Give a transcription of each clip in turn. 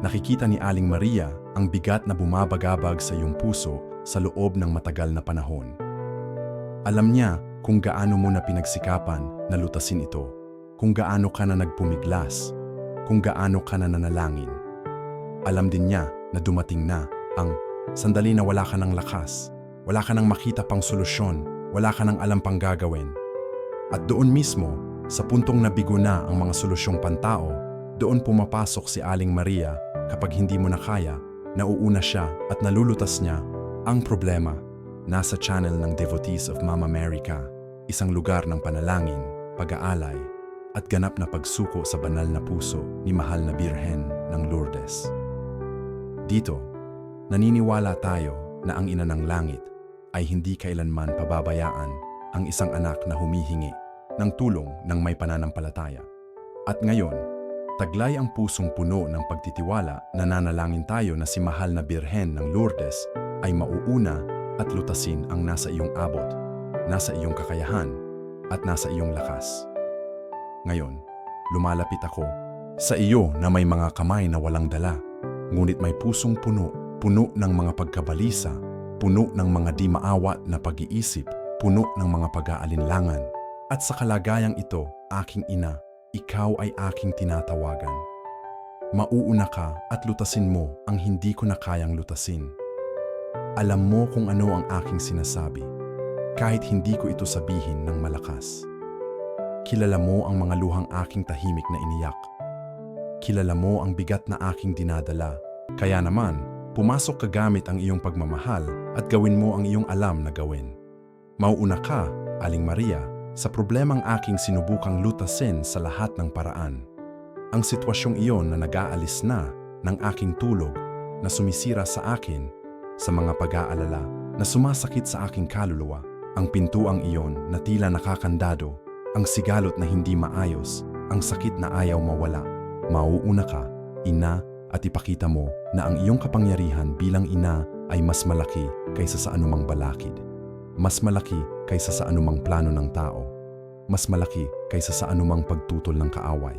Nakikita ni Aling Maria ang bigat na bumabagabag sa iyong puso sa loob ng matagal na panahon. Alam niya kung gaano mo na pinagsikapan na lutasin ito, kung gaano ka na nagpumiglas, kung gaano ka na nanalangin. Alam din niya na dumating na ang sandali na wala ka ng lakas, wala ka nang makita pang solusyon, wala ka nang alam pang gagawin. At doon mismo, sa puntong nabigo na ang mga solusyong pantao, doon pumapasok si Aling Maria kapag hindi mo na kaya, nauuna siya at nalulutas niya ang problema. Nasa channel ng Devotees of Mama Mary ka, isang lugar ng panalangin, pag-aalay, at ganap na pagsuko sa banal na puso ni mahal na Birhen ng Lourdes. Dito, naniniwala tayo na ang ina ng langit ay hindi kailanman pababayaan ang isang anak na humihingi ng tulong ng may pananampalataya. At ngayon, taglay ang pusong puno ng pagtitiwala na nanalangin tayo na si mahal na Birhen ng Lourdes ay mauuna at lutasin ang nasa iyong abot, nasa iyong kakayahan, at nasa iyong lakas. Ngayon, lumalapit ako sa iyo na may mga kamay na walang dala, ngunit may pusong puno, puno ng mga pagkabalisa, puno ng mga di maawat na pag-iisip, puno ng mga pag-aalinlangan. At sa kalagayang ito, aking ina, ikaw ay aking tinatawagan. Mauuna ka at lutasin mo ang hindi ko na kayang lutasin. Alam mo kung ano ang aking sinasabi, kahit hindi ko ito sabihin ng malakas. Kilala mo ang mga luhang aking tahimik na iniyak. Kilala mo ang bigat na aking dinadala. Kaya naman, pumasok ka gamit ang iyong pagmamahal at gawin mo ang iyong alam na gawin. Mauuna ka, Aling Maria, sa problemang aking sinubukang lutasin sa lahat ng paraan. Ang sitwasyong iyon na nag-aalis na ng aking tulog na sumisira sa akin sa mga pag-aalala na sumasakit sa aking kaluluwa, ang pintuang iyon na tila nakakandado, ang sigalot na hindi maayos, ang sakit na ayaw mawala. Mauuna ka, ina, at ipakita mo na ang iyong kapangyarihan bilang ina ay mas malaki kaysa sa anumang balakid. Mas malaki kaysa sa anumang plano ng tao. Mas malaki kaysa sa anumang pagtutol ng kaaway.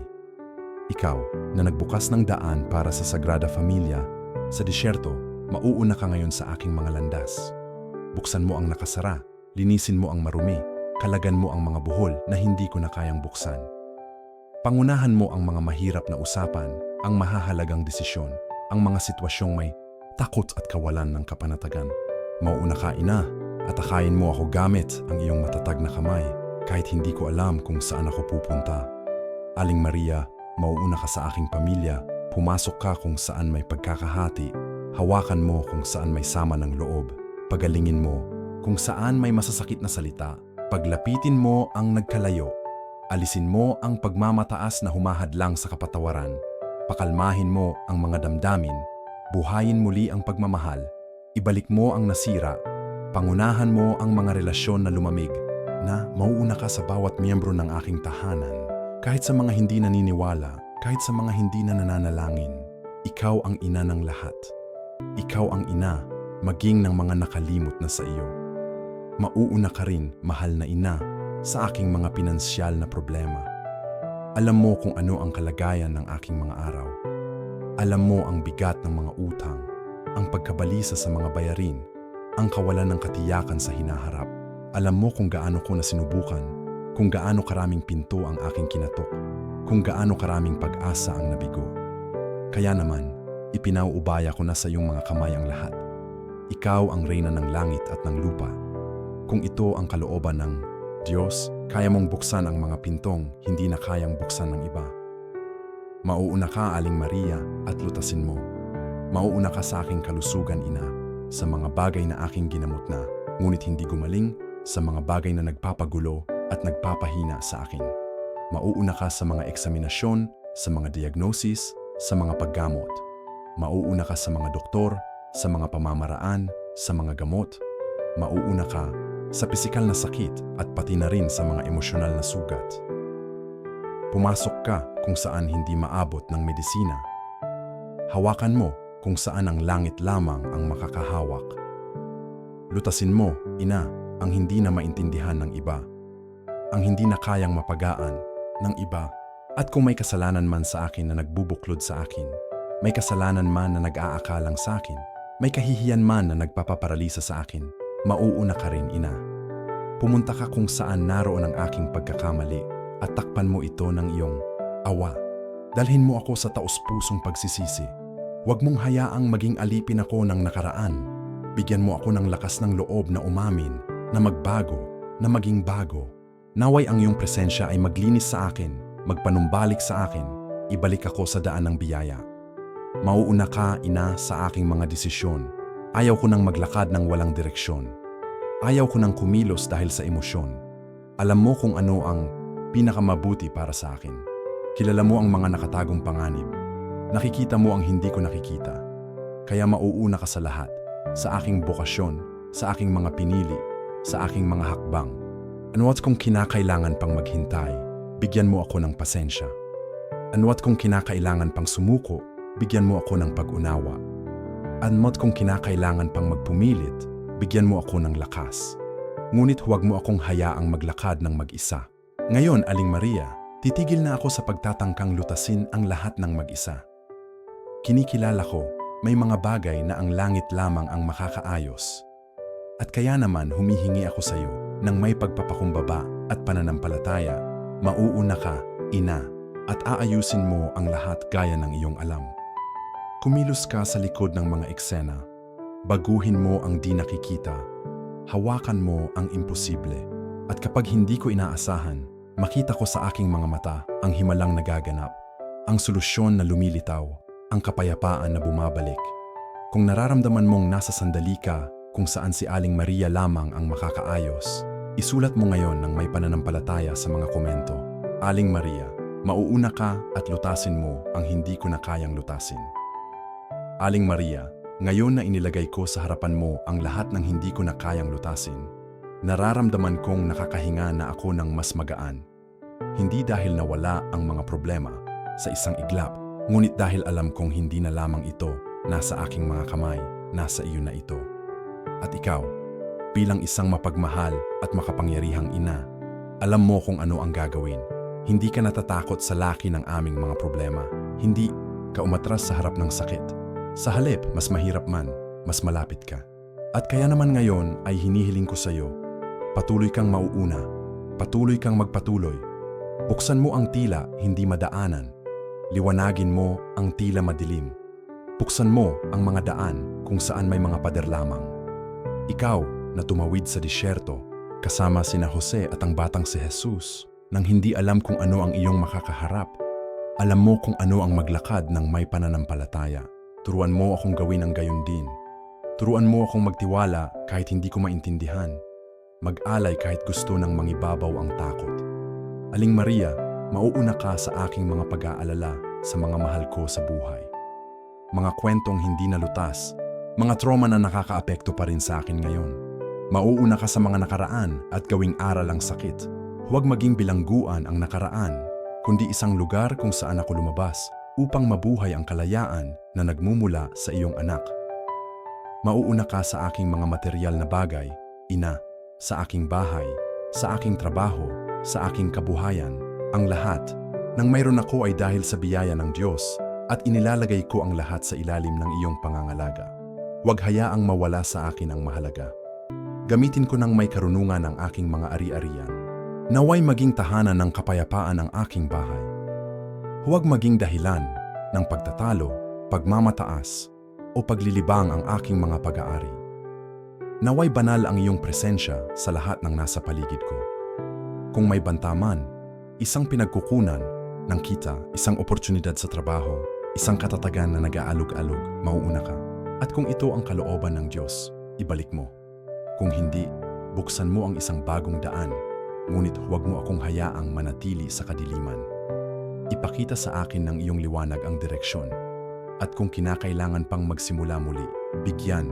Ikaw na nagbukas ng daan para sa Sagrada Familia, sa disyerto, mauuna ka ngayon sa aking mga landas. Buksan mo ang nakasara, linisin mo ang marumi, kalagan mo ang mga buhol na hindi ko na kayang buksan. Pangunahan mo ang mga mahirap na usapan, ang mahahalagang desisyon, ang mga sitwasyong may takot at kawalan ng kapanatagan. Mauuna ka ina at akayin mo ako gamit ang iyong matatag na kamay kahit hindi ko alam kung saan ako pupunta. Aling Maria, mauuna ka sa aking pamilya, pumasok ka kung saan may pagkakahati, hawakan mo kung saan may sama ng loob, pagalingin mo kung saan may masasakit na salita, paglapitin mo ang nagkalayo, alisin mo ang pagmamataas na humahadlang sa kapatawaran, pakalmahin mo ang mga damdamin, buhayin muli ang pagmamahal, ibalik mo ang nasira, pangunahan mo ang mga relasyon na lumamig, na mauuna ka sa bawat miyembro ng aking tahanan. Kahit sa mga hindi naniniwala, kahit sa mga hindi na nananalangin, ikaw ang ina ng lahat. Ikaw ang ina, maging ng mga nakalimot na sa iyo. Mauuna ka rin, mahal na ina, sa aking mga pinansyal na problema. Alam mo kung ano ang kalagayan ng aking mga araw. Alam mo ang bigat ng mga utang, ang pagkabalisa sa mga bayarin, ang kawalan ng katiyakan sa hinaharap. Alam mo kung gaano ko na sinubukan, kung gaano karaming pinto ang aking kinatok, kung gaano karaming pag-asa ang nabigo. Kaya naman, ipinauubaya ko na sa iyong mga kamay ang lahat. Ikaw ang reyna ng langit at ng lupa. Kung ito ang kalooban ng Diyos, kaya mong buksan ang mga pintong hindi na kayang buksan ng iba. Mauuna ka, Aling Maria, at lutasin mo. Mauuna ka sa aking kalusugan, Ina, sa mga bagay na aking ginamot na, ngunit hindi gumaling, sa mga bagay na nagpapagulo at nagpapahina sa akin. Mauuna ka sa mga eksaminasyon, sa mga diagnosis, sa mga paggamot. Mauuna ka sa mga doktor, sa mga pamamaraan, sa mga gamot. Mauuna ka sa pisikal na sakit at pati na rin sa mga emosyonal na sugat. Pumasok ka kung saan hindi maabot ng medisina. Hawakan mo kung saan ang langit lamang ang makakahawak. Lutasin mo, ina, ang hindi na maintindihan ng iba. Ang hindi na kayang mapagaan ng iba. At kung may kasalanan man sa akin na nagbubuklod sa akin, may kasalanan man na nag-aakalang sa akin, may kahihiyan man na nagpapaparalisa sa akin, mauuna ka rin, ina. Pumunta ka kung saan naroon ang aking pagkakamali at takpan mo ito ng iyong awa. Dalhin mo ako sa taos-pusong pagsisisi. Huwag mong hayaang maging alipin ako ng nakaraan. Bigyan mo ako ng lakas ng loob na umamin, na magbago, na maging bago. Naway ang iyong presensya ay maglinis sa akin, magpanumbalik sa akin, ibalik ako sa daan ng biyaya. Mauuna ka, ina, sa aking mga desisyon. Ayaw ko nang maglakad ng walang direksyon. Ayaw ko nang kumilos dahil sa emosyon. Alam mo kung ano ang pinakamabuti para sa akin. Kilala mo ang mga nakatagong panganib. Nakikita mo ang hindi ko nakikita. Kaya mauuna ka sa lahat. Sa aking bokasyon, sa aking mga pinili, sa aking mga hakbang. Anuat kung kinakailangan pang maghintay, bigyan mo ako ng pasensya. Anuat kung kinakailangan pang sumuko, bigyan mo ako ng pag-unawa. Anuat kung kinakailangan pang magpumilit, bigyan mo ako ng lakas. Ngunit huwag mo akong hayaang maglakad ng mag-isa. Ngayon, Aling Maria, titigil na ako sa pagtatangkang lutasin ang lahat ng mag-isa. Kinikilala ko, may mga bagay na ang langit lamang ang makakaayos. At kaya naman humihingi ako sa iyo ng may pagpapakumbaba at pananampalataya. Mauuna ka, ina, at aayusin mo ang lahat gaya ng iyong alam. Kumilos ka sa likod ng mga eksena. Baguhin mo ang di nakikita. Hawakan mo ang imposible. At kapag hindi ko inaasahan, makita ko sa aking mga mata ang himalang nagaganap, ang solusyon na lumilitaw, ang kapayapaan na bumabalik. Kung nararamdaman mong nasa sandali ka kung saan si Aling Maria lamang ang makakaayos, isulat mo ngayon ng may pananampalataya sa mga komento. Aling Maria, mauuna ka at lutasin mo ang hindi ko na kayang lutasin. Aling Maria, ngayon na inilagay ko sa harapan mo ang lahat ng hindi ko na kayang lutasin, nararamdaman kong nakakahinga na ako ng mas magaan. Hindi dahil nawala ang mga problema sa isang iglap, ngunit dahil alam kong hindi na lamang ito nasa aking mga kamay, nasa iyo na ito. At ikaw, bilang isang mapagmahal at makapangyarihang ina, alam mo kung ano ang gagawin. Hindi ka natatakot sa laki ng aming mga problema. Hindi ka umatras sa harap ng sakit. Sa halip, mas mahirap man, mas malapit ka. At kaya naman ngayon ay hinihiling ko sa iyo, patuloy kang mauuna, patuloy kang magpatuloy. Buksan mo ang tila hindi madaanan. Liwanagin mo ang tila madilim. Buksan mo ang mga daan kung saan may mga pader lamang. Ikaw na tumawid sa disyerto, kasama sina Jose at ang batang si Jesus, nang hindi alam kung ano ang iyong makakaharap. Alam mo kung ano ang maglakad ng may pananampalataya. Turuan mo akong gawin ang gayon din. Turuan mo akong magtiwala kahit hindi ko maintindihan. Mag-alay kahit gusto ng mangibabaw ang takot. Aling Maria, mauuna ka sa aking mga pag-aalala sa mga mahal ko sa buhay. Mga kwentong hindi nalutas, mga trauma na nakakaapekto pa rin sa akin ngayon. Mauuna ka sa mga nakaraan at gawing aral ang sakit. Huwag maging bilangguan ang nakaraan, kundi isang lugar kung saan ako lumabas upang mabuhay ang kalayaan na nagmumula sa iyong anak. Mauuna ka sa aking mga material na bagay, ina, sa aking bahay, sa aking trabaho, sa aking kabuhayan, ang lahat. Nang mayroon ako ay dahil sa biyaya ng Diyos at inilalagay ko ang lahat sa ilalim ng iyong pangangalaga. Huwag hayaang mawala sa akin ang mahalaga. Gamitin ko ng may karunungan ang aking mga ari-arian. Naway maging tahanan ng kapayapaan ang aking bahay. Huwag maging dahilan ng pagtatalo, pagmamataas, o paglilibang ang aking mga pag-aari. Naway banal ang iyong presensya sa lahat ng nasa paligid ko. Kung may bantaman, isang pinagkukunan ng kita, isang oportunidad sa trabaho, isang katatagan na nag-aalog-alog, mauuna ka. At kung ito ang kalooban ng Diyos, ibalik mo. Kung hindi, buksan mo ang isang bagong daan, ngunit huwag mo akong hayaang manatili sa kadiliman. Ipakita sa akin ng iyong liwanag ang direksyon. At kung kinakailangan pang magsimula muli, bigyan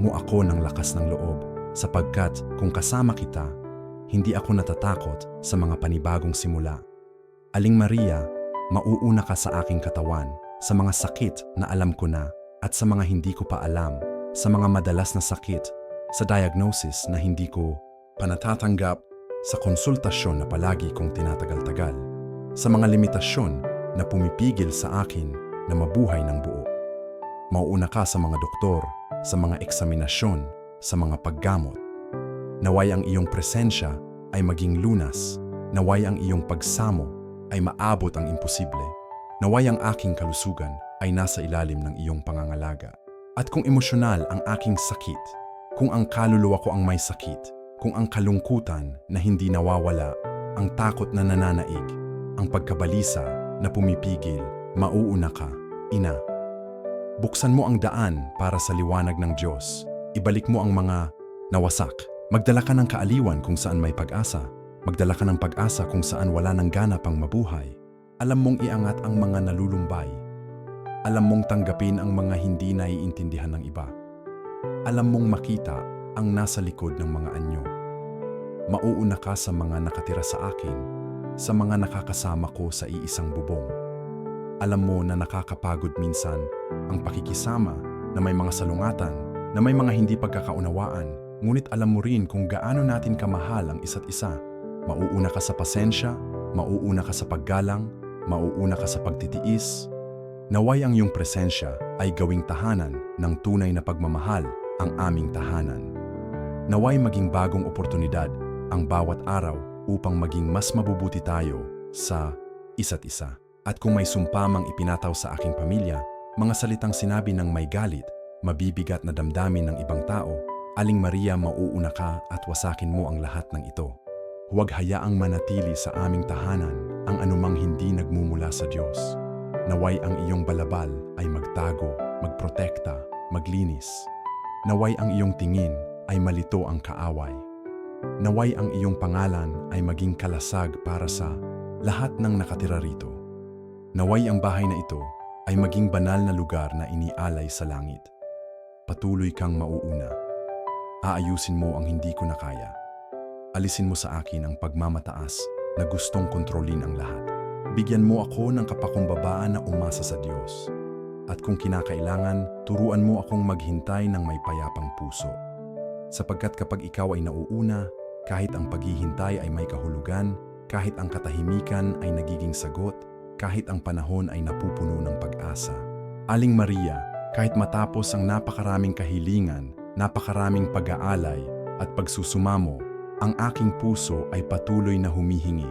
mo ako ng lakas ng loob sapagkat kung kasama kita, hindi ako natatakot sa mga panibagong simula. Aling Maria, mauuna ka sa aking katawan, sa mga sakit na alam ko na at sa mga hindi ko pa alam, sa mga madalas na sakit, sa diagnosis na hindi ko panatatanggap, sa konsultasyon na palagi kong tinatagal-tagal, sa mga limitasyon na pumipigil sa akin na mabuhay ng buo. Mauuna ka sa mga doktor, sa mga eksaminasyon, sa mga paggamot. Naway ang iyong presensya ay maging lunas. Naway ang iyong pagsamo ay maabot ang imposible. Naway ang aking kalusugan ay nasa ilalim ng iyong pangangalaga. At kung emosyonal ang aking sakit, kung ang kaluluwa ko ang may sakit, kung ang kalungkutan na hindi nawawala, ang takot na nananaig, ang pagkabalisa na pumipigil, mauuna ka, ina. Buksan mo ang daan para sa liwanag ng Diyos. Ibalik mo ang mga nawasak. Magdala ka ng kaaliwan kung saan may pag-asa. Magdala ka ng pag-asa kung saan wala ng gana pang mabuhay. Alam mong iangat ang mga nalulumbay. Alam mong tanggapin ang mga hindi naiintindihan ng iba. Alam mong makita ang nasa likod ng mga anyo. Mauuna ka sa mga nakatira sa akin, sa mga nakakasama ko sa iisang bubong. Alam mo na nakakapagod minsan ang pakikisama na may mga salungatan, na may mga hindi pagkakaunawaan, ngunit alam mo rin kung gaano natin kamahal ang isa't isa. Mauuna ka sa pasensya, mauuna ka sa paggalang, mauuna ka sa pagtitiis. Naway ang iyong presensya ay gawing tahanan ng tunay na pagmamahal ang aming tahanan. Naway maging bagong oportunidad ang bawat araw upang maging mas mabubuti tayo sa isa't isa. At kung may sumpamang ipinataw sa aking pamilya, mga salitang sinabi ng may galit, mabibigat na damdamin ng ibang tao, Aling Maria mauuna ka at wasakin mo ang lahat ng ito. Huwag hayaang manatili sa aming tahanan ang anumang hindi nagmumula sa Diyos. Naway ang iyong balabal ay magtago, magprotekta, maglinis. Naway ang iyong tingin ay malito ang kaaway. Naway ang iyong pangalan ay maging kalasag para sa lahat ng nakatira rito. Naway ang bahay na ito ay maging banal na lugar na inialay sa langit. Patuloy kang mauuna. Aayusin mo ang hindi ko na kaya. Alisin mo sa akin ang pagmamataas na gustong kontrolin ang lahat. Bigyan mo ako ng kapakumbabaan na umasa sa Diyos. At kung kinakailangan, turuan mo akong maghintay ng may payapang puso. Sapagkat kapag ikaw ay nauuna, kahit ang paghihintay ay may kahulugan, kahit ang katahimikan ay nagiging sagot, kahit ang panahon ay napupuno ng pag-asa. Aling Maria, kahit matapos ang napakaraming kahilingan, napakaraming pag-aalay at pagsusumamo, ang aking puso ay patuloy na humihingi.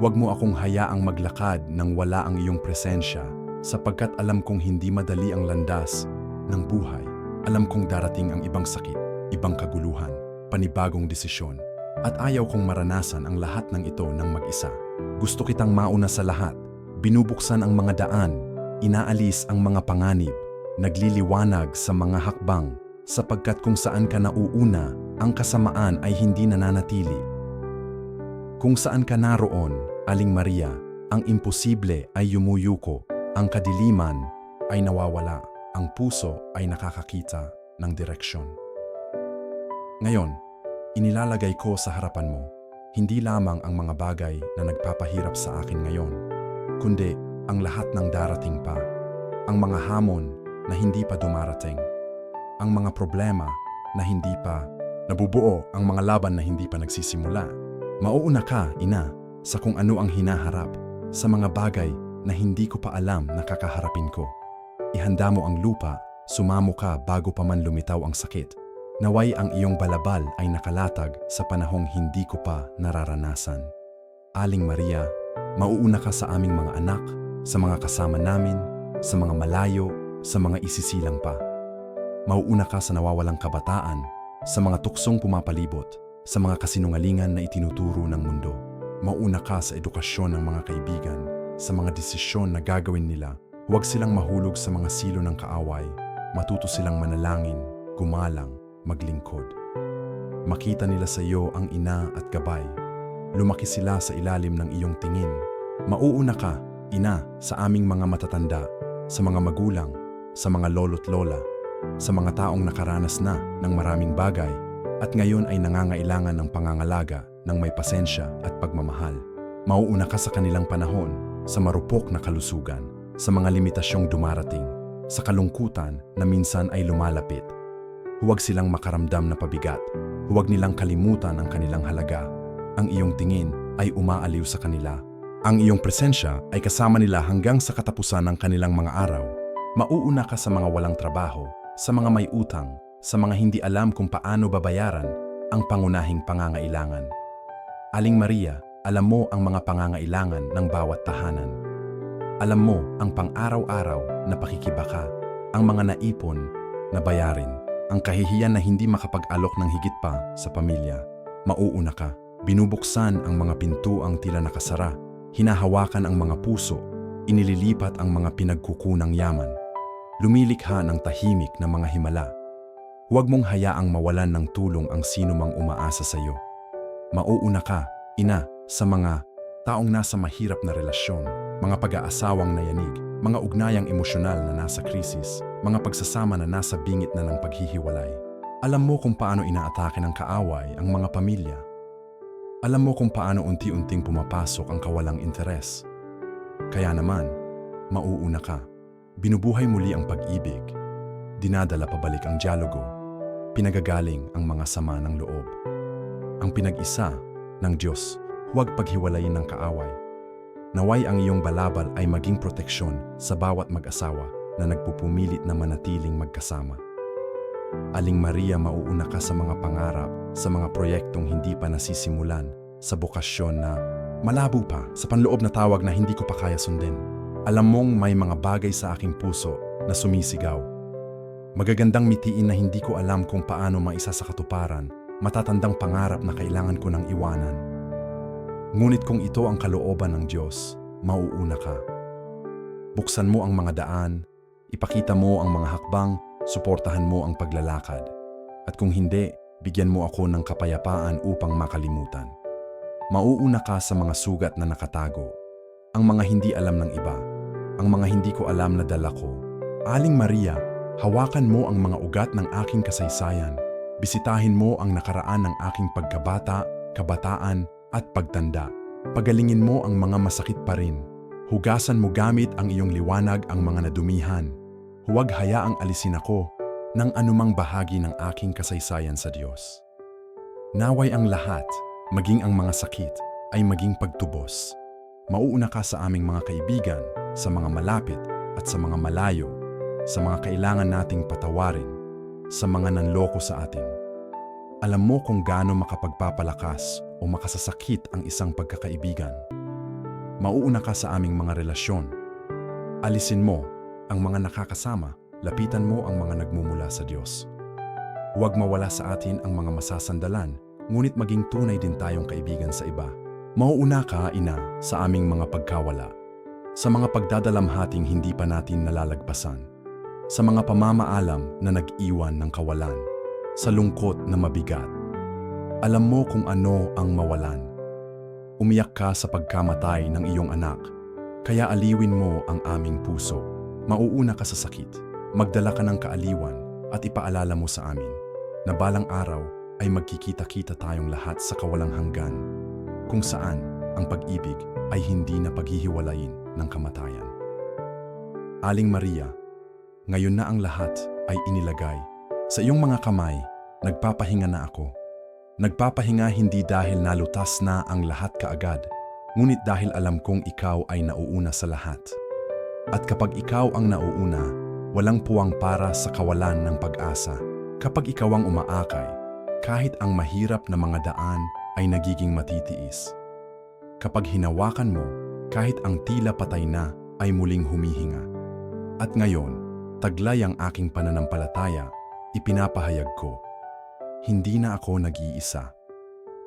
Huwag mo akong hayaang maglakad nang wala ang iyong presensya, sapagkat alam kong hindi madali ang landas ng buhay. Alam kong darating ang ibang sakit, ibang kaguluhan, panibagong desisyon, at ayaw kong maranasan ang lahat ng ito ng mag-isa. Gusto kitang mauna sa lahat, binubuksan ang mga daan, inaalis ang mga panganib, nagliliwanag sa mga hakbang, sapagkat kung saan ka nauuna, ang kasamaan ay hindi nananatili. Kung saan ka naroon, Aling Maria, ang imposible ay yumuyuko, ang kadiliman ay nawawala, ang puso ay nakakakita ng direksyon. Ngayon, inilalagay ko sa harapan mo hindi lamang ang mga bagay na nagpapahirap sa akin ngayon, kundi ang lahat ng darating pa, ang mga hamon na hindi pa dumarating, ang mga problema na hindi pa nabubuo, ang mga laban na hindi pa nagsisimula. Mauuna ka, ina, sa kung ano ang hinaharap, sa mga bagay na hindi ko pa alam na kakaharapin ko. Ihanda mo ang lupa, sumamo ka bago pa man lumitaw ang sakit. Naway ang iyong balabal ay nakalatag sa panahong hindi ko pa nararanasan. Aling Maria, mauuna ka sa aming mga anak, sa mga kasama namin, sa mga malayo, sa mga isisilang pa. Mauuna ka sa nawawalang kabataan, sa mga tuksong pumapalibot, sa mga kasinungalingan na itinuturo ng mundo. Mauuna ka sa edukasyon ng mga kaibigan, sa mga desisyon na gagawin nila. Huwag silang mahulog sa mga silo ng kaaway. Matuto silang manalangin, gumalang, maglingkod. Makita nila sa iyo ang ina at gabay. Lumaki sila sa ilalim ng iyong tingin. Mauuna ka, ina, sa aming mga matatanda, sa mga magulang, sa mga lolo't lola, sa mga taong nakaranas na ng maraming bagay at ngayon ay nangangailangan ng pangangalaga ng may pasensya at pagmamahal. Mauuna ka sa kanilang panahon, sa marupok na kalusugan, sa mga limitasyong dumarating, sa kalungkutan na minsan ay lumalapit Huwag silang makaramdam na pabigat. Huwag nilang kalimutan ang kanilang halaga. Ang iyong tingin ay umaaliw sa kanila. Ang iyong presensya ay kasama nila hanggang sa katapusan ng kanilang mga araw. Mauuna ka sa mga walang trabaho, sa mga may utang, sa mga hindi alam kung paano babayaran ang pangunahing pangangailangan. Aling Maria, alam mo ang mga pangangailangan ng bawat tahanan. Alam mo ang pang-araw-araw na pakikibaka, ang mga naipon na bayarin, ang kahihiyan na hindi makapag-alok ng higit pa sa pamilya. Mauuna ka, binubuksan ang mga pintuang tila nakasara, hinahawakan ang mga puso, inililipat ang mga pinagkukunang yaman. Lumilikha ng tahimik na mga himala. Huwag mong hayaang mawalan ng tulong ang sino mang umaasa sa iyo. Mauuna ka, ina, sa mga taong nasa mahirap na relasyon, mga pag-aasawang nayanig, mga ugnayang emosyonal na nasa krisis, mga pagsasama na nasa bingit na ng paghihiwalay. Alam mo kung paano inaatake ng kaaway ang mga pamilya. Alam mo kung paano unti-unting pumapasok ang kawalang interes. Kaya naman, mauuna ka. Binubuhay muli ang pag-ibig. Dinadala pabalik ang dialogo. Pinagagaling ang mga sama ng loob. Ang pinag-isa ng Diyos, huwag paghiwalayin ng kaaway. Naway ang iyong balabal ay maging proteksyon sa bawat mag-asawa na nagpupumilit na manatiling magkasama. Aling Maria mauuna ka sa mga pangarap, sa mga proyektong hindi pa nasisimulan, sa bokasyon na malabo pa, sa panloob na tawag na hindi ko pa kaya sundin. Alam mong may mga bagay sa aking puso na sumisigaw. Magagandang mitiin na hindi ko alam kung paano maisa sa katuparan, matatandang pangarap na kailangan ko ng iwanan. Ngunit kung ito ang kalooban ng Diyos, mauuna ka. Buksan mo ang mga daan, ipakita mo ang mga hakbang, suportahan mo ang paglalakad. At kung hindi, bigyan mo ako ng kapayapaan upang makalimutan. Mauuna ka sa mga sugat na nakatago, ang mga hindi alam ng iba, ang mga hindi ko alam na dala ko. Aling Maria, hawakan mo ang mga ugat ng aking kasaysayan. Bisitahin mo ang nakaraan ng aking pagkabata, kabataan, at pagtanda. Pagalingin mo ang mga masakit pa rin. Hugasan mo gamit ang iyong liwanag ang mga nadumihan. Huwag hayaang alisin ako ng anumang bahagi ng aking kasaysayan sa Diyos. Naway ang lahat, maging ang mga sakit, ay maging pagtubos. Mauuna ka sa aming mga kaibigan, sa mga malapit at sa mga malayo, sa mga kailangan nating patawarin, sa mga nanloko sa atin. Alam mo kung gaano makapagpapalakas o makasasakit ang isang pagkakaibigan. Mauuna ka sa aming mga relasyon. Alisin mo ang mga nakakasama, lapitan mo ang mga nagmumula sa Diyos. Huwag mawala sa atin ang mga masasandalan, ngunit maging tunay din tayong kaibigan sa iba. Mauuna ka, ina, sa aming mga pagkawala. Sa mga pagdadalamhating hindi pa natin nalalagpasan. Sa mga pamamaalam na nag-iwan ng kawalan. Sa lungkot na mabigat. Alam mo kung ano ang mawalan. Umiyak ka sa pagkamatay ng iyong anak, kaya aliwin mo ang aming puso. Mauuna ka sa sakit, magdala ka ng kaaliwan at ipaalala mo sa amin na balang araw ay magkikita-kita tayong lahat sa kawalang hanggan kung saan ang pag-ibig ay hindi na paghihiwalayin ng kamatayan. Aling Maria, ngayon na ang lahat ay inilagay. Sa iyong mga kamay, nagpapahinga na ako. Nagpapahinga hindi dahil nalutas na ang lahat kaagad, ngunit dahil alam kong ikaw ay nauuna sa lahat. At kapag ikaw ang nauuna, walang puwang para sa kawalan ng pag-asa. Kapag ikaw ang umaakay, kahit ang mahirap na mga daan ay nagiging matitiis. Kapag hinawakan mo, kahit ang tila patay na ay muling humihinga. At ngayon, taglay ang aking pananampalataya, ipinapahayag ko. Hindi na ako nag-iisa.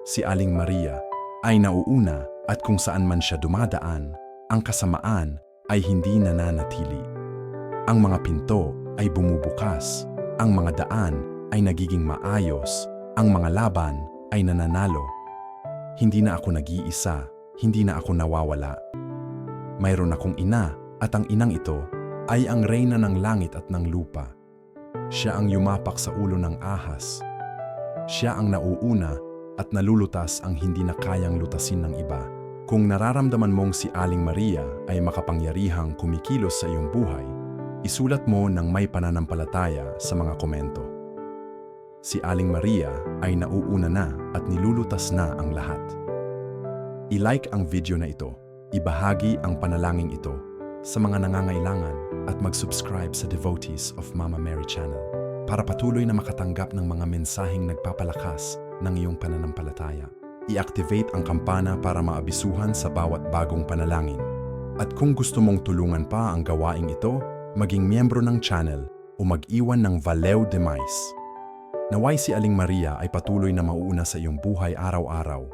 Si Aling Maria ay nauuna at kung saan man siya dumadaan, ang kasamaan ay hindi nananatili. Ang mga pinto ay bumubukas, ang mga daan ay nagiging maayos, ang mga laban ay nananalo. Hindi na ako nag-iisa, hindi na ako nawawala. Mayroon akong ina at ang inang ito ay ang reyna ng langit at ng lupa. Siya ang yumapak sa ulo ng ahas. Siya ang nauuna at nalulutas ang hindi na kayang lutasin ng iba. Kung nararamdaman mong si Aling Maria ay makapangyarihang kumikilos sa iyong buhay, isulat mo ng may pananampalataya sa mga komento. Si Aling Maria ay nauuna na at nilulutas na ang lahat. I-like ang video na ito, ibahagi ang panalangin ito, sa mga nangangailangan at mag-subscribe sa Devotees of Mama Mary Channel para patuloy na makatanggap ng mga mensaheng nagpapalakas ng iyong pananampalataya. I-activate ang kampana para maabisuhan sa bawat bagong panalangin. At kung gusto mong tulungan pa ang gawaing ito, maging miyembro ng channel o mag-iwan ng Valeu de Mais. Naway si Aling Maria ay patuloy na mauuna sa iyong buhay araw-araw